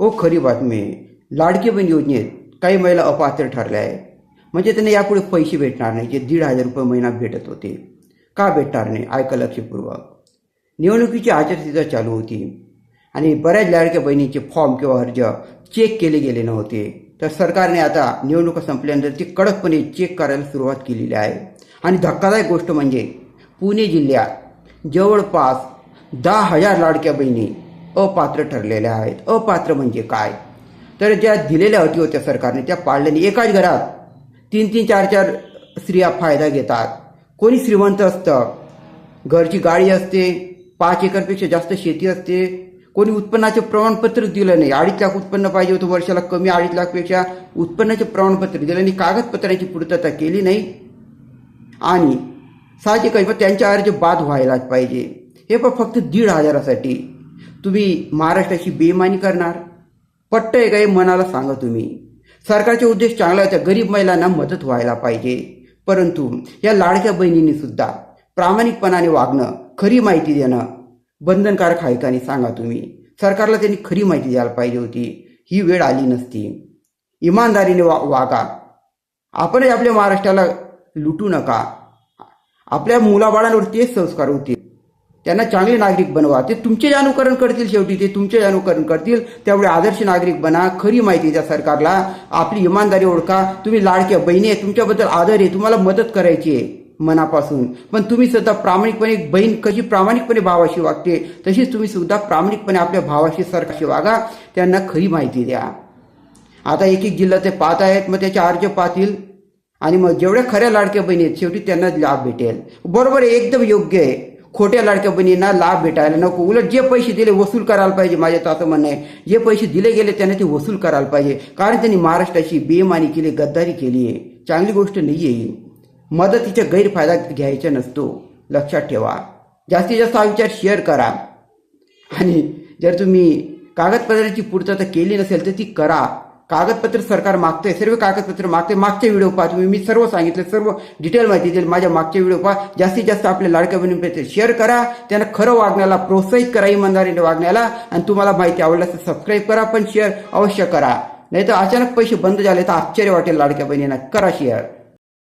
ओ खरी बातमी आहे. लाडकी बहीण योजनेत काही महिला अपात्र ठरल्या आहे म्हणजे त्यांना यापुढे पैसे भेटणार नाही जे दीड हजार रुपये महिना भेटत होते. का भेटणार नाही? ऐका लक्षपूर्वक. निवडणुकीची आचारसंहिता चालू होती आणि बऱ्याच लाडक्या बहिणींचे फॉर्म किंवा अर्ज चेक केले गेले नव्हते. तर सरकारने आता निवडणुका संपल्यानंतर ते कडकपणे चेक करायला सुरुवात केलेली आहे. आणि धक्कादायक गोष्ट म्हणजे पुणे जिल्ह्यात जवळपास दहा हजार लाडक्या बहिणी अपात्र ठरलेल्या आहेत. अपात्र म्हणजे काय? तर ज्या दिलेल्या अटी होत्या सरकारने त्या पाळल्याने एकाच घरात तीन तीन चार चार स्त्रिया फायदा घेतात. कोणी श्रीमंत असतं घरची गाडी असते पाच एकरपेक्षा जास्त शेती असते कोणी उत्पन्नाचे प्रमाणपत्र दिलं नाही अडीच लाख उत्पन्न पाहिजे होतं वर्षाला कमी अडीच लाखपेक्षा उत्पन्नाचे प्रमाणपत्र दिलं आणि कागदपत्राची पूर्तता केली नाही. आणि साहजिक मग त्यांच्या अर्ज बाद व्हायलाच पाहिजे. हे पण फक्त दीड हजारासाठी. तुम्ही महाराष्ट्राची बेमानी करणार? पट्ट आहे काही मनाला सांगा तुम्ही. सरकारचे उद्देश चांगला आहे गरीब महिलांना मदत व्हायला पाहिजे. परंतु या लाडक्या बहिणींनी सुद्धा प्रामाणिकपणाने वागणं खरी माहिती देणं बंधनकारक आहे का नाही सांगा तुम्ही. सरकारला त्यांनी खरी माहिती द्यायला पाहिजे होती. ही वेळ आली नसती. इमानदारीने वा वागा. आपणही आपल्या महाराष्ट्राला लुटू नका. आपल्या मुलाबाळांवर तेच संस्कार होतील. त्यांना चांगले नागरिक बनवा. ते तुमचे अनुकरण करतील शेवटी. ते तुमचे अनुकरण करतील. त्यामुळे आदर्श नागरिक बना खरी माहिती द्या सरकारला. आपली इमानदारी ओळखा. तुम्ही लाडक्या बहिणी आहे. तुमच्याबद्दल आदर आहे. तुम्हाला मदत करायची आहे मनापासून. पण तुम्ही सुद्धा प्रामाणिकपणे बहीण कशी प्रामाणिकपणे भावाशी वागते तशीच तुम्ही सुद्धा प्रामाणिकपणे आपल्या भावाशी सरकारशी वागा. त्यांना खरी माहिती द्या. आता एक एक जिल्हा ते पाहत आहेत. मग त्याचे अर्ज पाहतील. आणि मग जेवढ्या खऱ्या लाडक्या बहिणी आहेत शेवटी त्यांना लाभ भेटेल. बरोबर एकदम योग्य आहे. खोट्या लाडक्या बहिणींना लाभ भेटायला नको. उलट जे पैसे दिले वसूल करायला पाहिजे माझ्या तर असं म्हणणं. आहे जे पैसे दिले गेले त्यांना ते वसूल करायला पाहिजे. कारण त्यांनी महाराष्ट्राची बेमानी केली गद्दारी केली आहे. चांगली गोष्ट नाही आहे मदतीचा गैरफायदा घ्यायचा नसतो. लक्षात ठेवा. जास्तीत जास्त हा विचार शेअर करा. आणि जर तुम्ही कागदपत्रांची पूर्तता केली नसेल तर ती करा. कागदपत्र सरकार मागतंय सर्व कागदपत्र मागते मागचे व्हिडिओ पहा तुम्ही मी सर्व सांगितलं सर्व डिटेल माहिती देईल माझ्या मागचे व्हिडिओ पहा. जास्तीत जास्त आपल्या लाडक्या बहिणींपर्यंत शेअर करा. त्यांना खरं वागण्याला प्रोत्साहित करा इमानदारीने वागण्याला. आणि तुम्हाला माहिती आवडल्यास तर सबस्क्राईब करा पण शेअर अवश्य करा. नाही तर अचानक पैसे बंद झाले तर आश्चर्य वाटेल लाडक्या बहिणींना. करा शेअर